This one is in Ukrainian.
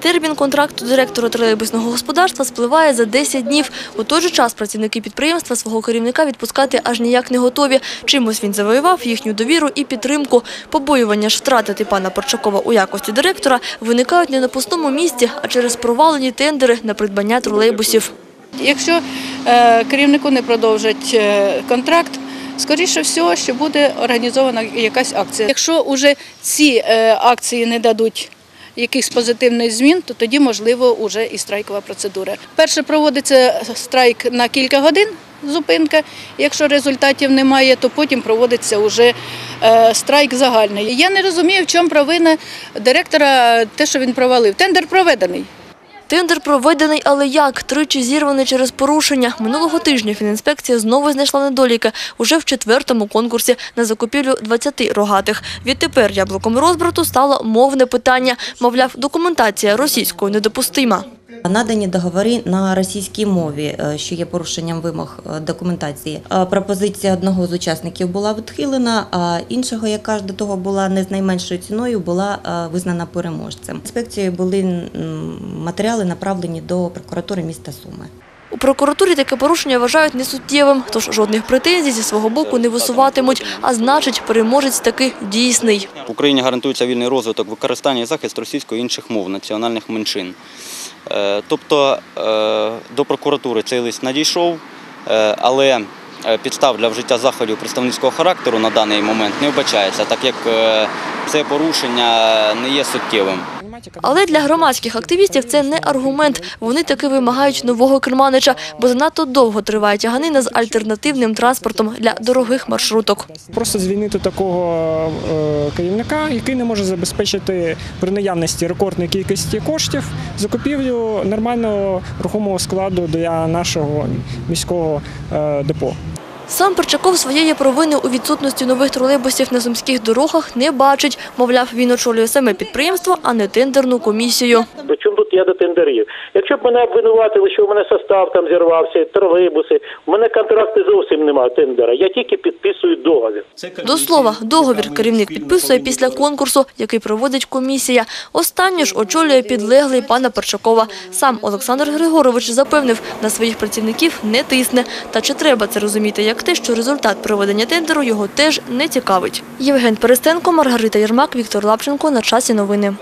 Термін контракту директора тролейбусного господарства спливає за 10 днів. У той же час працівники підприємства свого керівника відпускати аж ніяк не готові. Чимось він завоював їхню довіру і підтримку. Побоювання ж втратити пана Порчакова у якості директора виникають не на пустому місці, а через провалені тендери на придбання тролейбусів. Якщо е, керівнику не продовжать е, контракт, скоріше всього, що буде організована якась акція. Якщо вже ці е, акції не дадуть якихось позитивних змін, то тоді можливо вже і страйкова процедура. Перше проводиться страйк на кілька годин. Зупинка. Якщо результатів немає, то потім проводиться вже е, страйк загальний. Я не розумію, в чому провина директора, те, що він провалив. Тендер проведений. Тендер проведений, але як? Тричі зірваний через порушення. Минулого тижня фінінспекція знову знайшла недоліки уже в четвертому конкурсі на закупівлю 20 рогатих. Відтепер яблуком розбрату стало мовне питання. Мовляв, документація російською недопустима. Надані договори на російській мові, е, що є порушенням вимог е, документації. Е, Пропозиція одного з учасників була відхилена, а іншого, яка ж до того була не з найменшою ціною, була визнана переможцем. Інспекцією були м, матеріали направлені до прокуратури міста Суми. У прокуратурі таке порушення вважають несуттєвим, тож жодних претензій зі свого боку не висуватимуть, а значить, переможець таки дійсний. В Україні гарантується вільний розвиток, використання і захист російської і інших мов національних меншин. Е, Тобто е, до прокуратури цей лист надійшов, е, але підстав для вжиття заходів представницького характеру на даний момент не вбачається, так як це порушення не є суттєвим. Але для громадських активістів це не аргумент. Вони таки вимагають нового керманича, бо занадто довго триває тяганина з альтернативним транспортом для дорогих маршруток. Просто звільнити такого е, керівника, який не може забезпечити при наявності рекордної кількості коштів закупівлю нормального рухомого складу для нашого міського е, депо. Сам Перчаков своєї провини у відсутності нових тролейбусів на сумських дорогах не бачить. Мовляв, він очолює саме підприємство, а не тендерну комісію. До я до тендерів? Якщо б мене обвинуватили, що в мене состав там зірвався, тролейбуси, у мене контракту зовсім немає тендера. Я тільки підписую договір. До слова, договір керівник підписує після конкурсу, який проводить комісія. Останню ж очолює підлеглий пана Перчакова. Сам Олександр Григорович запевнив, на своїх працівників не тисне. Та чи треба це розуміти як те, що результат проведення тендеру його теж не цікавить? Євген Перестенко, Маргарита Єрмак, Віктор Лапченко. На часі новини.